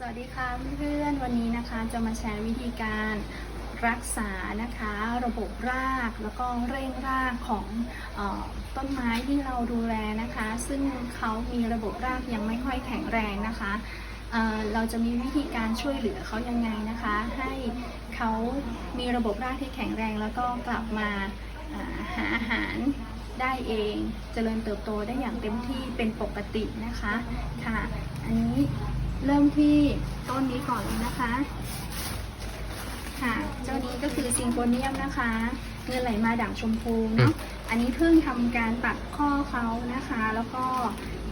สวัสดีค่ะเพื่อนๆวันนี้นะคะจะมาแชร์วิธีการรักษานะคะระบบรากแล้วก็เร่งรากของออต้นไม้ที่เราดูแลนะคะ ซึ่งเขามีระบบรากยังไม่ค่อยแข็งแรงนะคะเเราจะมีวิธีการช่วยเหลือเขายังไงนะคะ ให้เขามีระบบรากที่แข็งแรง แล้วก็กลับมาอ่าหาอาหารได้เองเจริญเติบโตได้อย่างเต็มที่เป็นปกตินะคะค่ะ อันนี้ เริ่มที่ต้นนี้ก่อนเลยนะคะ ค่ะ เจ้านี้ก็คือซิงโกเนียมนะคะ เงินไหลมาด่างชมพูเนาะ อันนี้เพิ่งทำการตัดข้อเขานะคะ แล้วก็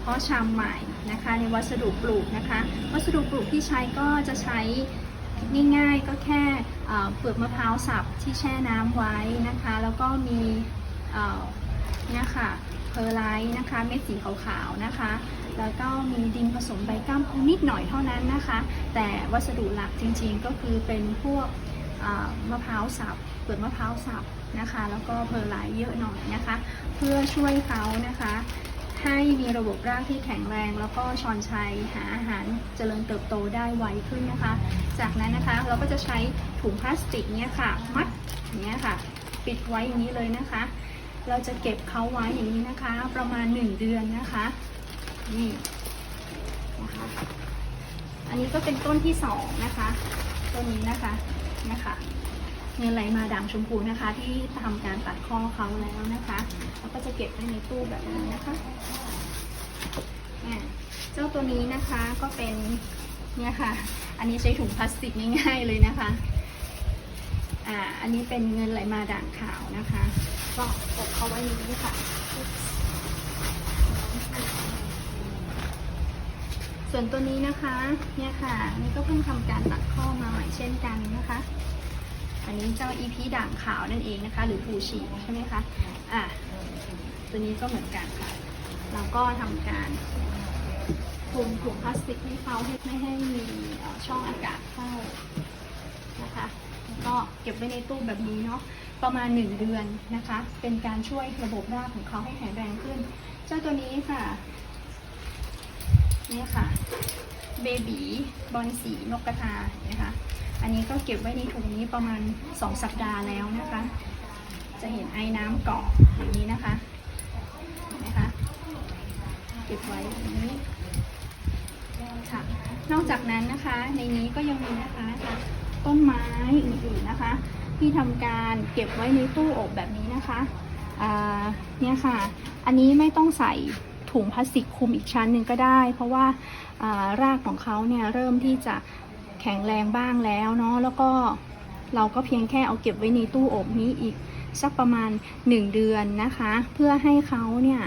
เพาะชำใหม่นะคะ ในวัสดุปลูกนะคะ วัสดุปลูกที่ใช้ก็จะใช้ง่ายๆก็แค่เอ่อเปลือกมะพร้าวสับที่แช่น้ำไว้นะคะ แล้วก็มีเอ่อเนี่ยค่ะเพอร์ไลท์นะคะ เม็ดสีขาวๆนะคะ แล้วก็มีดินผสมใบก้ามปูนิดหน่อยเท่านั้นนะคะ แต่วัสดุหลักจริงๆก็คือเป็นพวกมะพร้าวสับเปลือกมะพร้าวสับนะคะ แล้วก็เพอร์ไลท์เยอะหน่อยนะคะ เพื่อช่วยเขานะคะ ให้มีระบบรากที่แข็งแรง แล้วก็ชอนชัยหาอาหารเจริญเติบโตได้ไวขึ้นนะคะ จากนั้นนะคะเราก็จะใช้ถุงพลาสติกเนี้ยค่ะ มัดเนี้ยค่ะ ปิดไว้อย่างนี้เลยนะคะ เราจะเก็บเขาไว้อย่างนี้นะคะ ประมาณ 1 เดือนนะคะ นี่นะคะอันนี้ก็เป็นต้นที่สองนะคะ ต้นนี้นะคะนะคะเงินไหลมาด่างชมพูนะคะ ที่ทำการตัดข้อเขาแล้วนะคะแล้วก็จะเก็บไว้ในตู้แบบนี้นะคะอ่เจ้าตัวนี้นะคะก็เป็นเนี่ยค่ะ อันนี้ใช้ถุงพลาสติกง่ายๆเลยนะคะอ่าอันนี้เป็นเงินไหลมาด่างขาวนะคะ ก็อบเขาไว้อย่างนี้ค่ะ ส่วนตัวนี้นะคะเนี่ยค่ะนี่ก็เพิ่งทำการตัดข้อมาใหม่เช่นกันนะคะ อันนี้เจ้าอีพีด่างขาวนั่นเองนะคะ หรือภูชีใช่ไหมคะอะตัวนี้ก็เหมือนกันค่ะ เราก็ทำการคลุมถุงพลาสติกให้เขาให้ไม่ให้มีช่องอากาศเข้านะคะแล้วก็เก็บไว้ในตู้แบบนี้เนาะประมาณ 1 เดือนนะคะ เป็นการช่วยระบบรากของเขาให้แข็งแรงขึ้น เจ้าตัวนี้ค่ะ นี่ยค่ะ เบบีบอลสีนกกระทานะคะ อันนี้ก็เก็บไว้ในถุงนี้ประมาณ 2 สัปดาห์แล้วนะคะ จะเห็นไอ้น้ำเกาะอย่างนี้นะคะนะคะ เก็บไว้อย่างนี้ค่ะ นอกจากนั้นนะคะ ในนี้ก็ยังมีนะคะต้นไม้อื่นๆนะคะ ที่ทำการเก็บไว้ในตู้อบแบบนี้นะคะเนี่ยค่ะ อันนี้ไม่ต้องใส่ ถุงพลาสติกคลุมอีกชั้นหนึ่งก็ได้ เพราะว่าารากของเขาเนี่ยเริ่มที่จะแข็งแรงบ้างแล้วเนาะแล้วก็เราก็เพียงแค่เอาเก็บไว้ในตู้อบนี้อีกสักประมาณ 1 เดือนนะคะ เพื่อให้เขาเนี่ย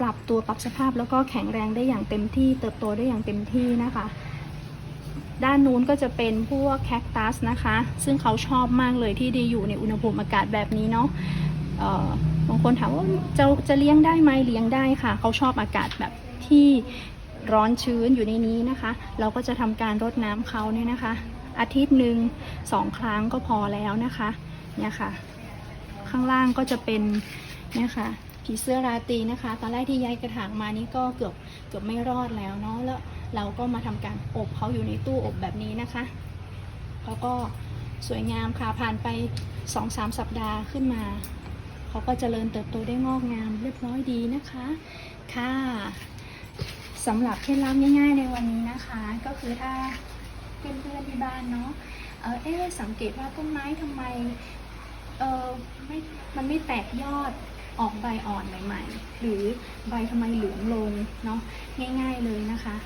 ปรับตัวปรับสภาพแล้วก็แข็งแรงได้อย่างเต็มที่ เติบโตได้อย่างเต็มที่นะคะ ด้านนู้นก็จะเป็นพวกแคคตัสนะคะ ซึ่งเขาชอบมากเลยที่ดีอยู่ในอุณหภูมิอากาศแบบนี้เนาะางคนถามว่าจะจะเลี้ยงได้ไหมเลี้ยงได้ค่ะ เขาชอบอากาศแบบที่ร้อนชื้นอยู่ในนี้นะคะ เราก็จะทำการรดน้ำเขาเนี่ยนะคะ อาทิตย์หนึ่งสองครั้งก็พอแล้วนะคะเนี่ยค่ะ ข้างล่างก็จะเป็นเนี่ยค่ะผีเสื้อราตีนะคะ ตอนแรกที่ย้ายกระถางมานี่ก็เกือบเกือบไม่รอดแล้วเนาะแล้วเราก็มาทำการอบเขาอยู่ในตู้อบแบบนี้นะคะเขาก็สวยงามค่ะผ่านไป 2-3 สัปดาห์ขึ้นมา เขาก็เจริญเติบโตได้งอกงามเรียบร้อยดีนะคะค่ะสำหรับเคล็ดลับง่ายๆในวันนี้นะคะ ก็คือถ้าเพื่อนๆที่บ้านเนาะเออเอ๊สังเกตว่าต้นไม้ทำไมเออไม่มันไม่แตกยอด ออกใบอ่อนใหม่ๆ หรือใบทำไมเหลืองลงเนาะง่าย ๆเลยนะคะ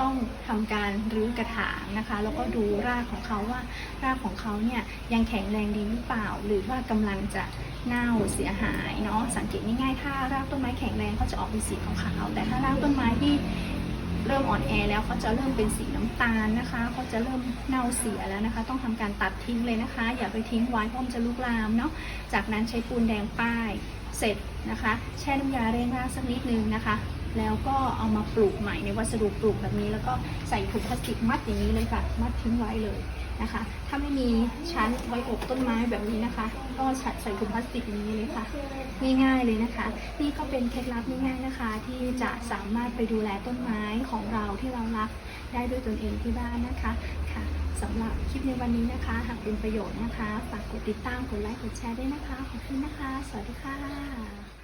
ต้องทำการรื้อกระถางนะคะ แล้วก็ดูรากของเขาว่ารากของเขาเนี่ยยังแข็งแรงดีหรือเปล่า หรือว่ากำลังจะเน่าเสียหายเนาะสังเกตง่ายๆถ้ารากต้นไม้แข็งแรงเขาจะออกเป็นสีขาวๆแต่ถ้ารากต้นไม้ที่ เริ่มอ่อนแอแล้วเขาจะเริ่มเป็นสีน้ำตาลนะคะเขาจะเริ่มเน่าเสียแล้วนะคะ ต้องทำการตัดทิ้งเลยนะคะ อย่าไปทิ้งไว้เพราะมันจะลุกลามเนาะจากนั้นใช้ปูนแดงป้ายเสร็จนะคะ แช่น้ำยาเร่งรากสักนิดนึงนะคะ แล้วก็เอามาปลูกใหม่ในวัสดุปลูกแบบนี้ แล้วก็ใส่ถุงพลาสติกมัดอย่างนี้เลยค่ะ มัดทิ้งไว้เลย นะคะ ถ้าไม่มีชั้นไว้อบต้นไม้แบบนี้นะคะ ก็ใส่ถุงพลาสติกนี้เลยค่ะ ง่ายๆเลยนะคะ นี่ก็เป็นเคล็ดลับง่ายๆนะคะ ที่จะสามารถไปดูแลต้นไม้ของเราที่เรารักได้ด้วยตนเองที่บ้านนะคะค่ะสำหรับคลิปในวันนี้นะคะ หากเป็นประโยชน์นะคะ ฝากกดติดตามกดไลค์กดแชร์ด้วยนะคะ ขอบคุณนะคะ สวัสดีค่ะ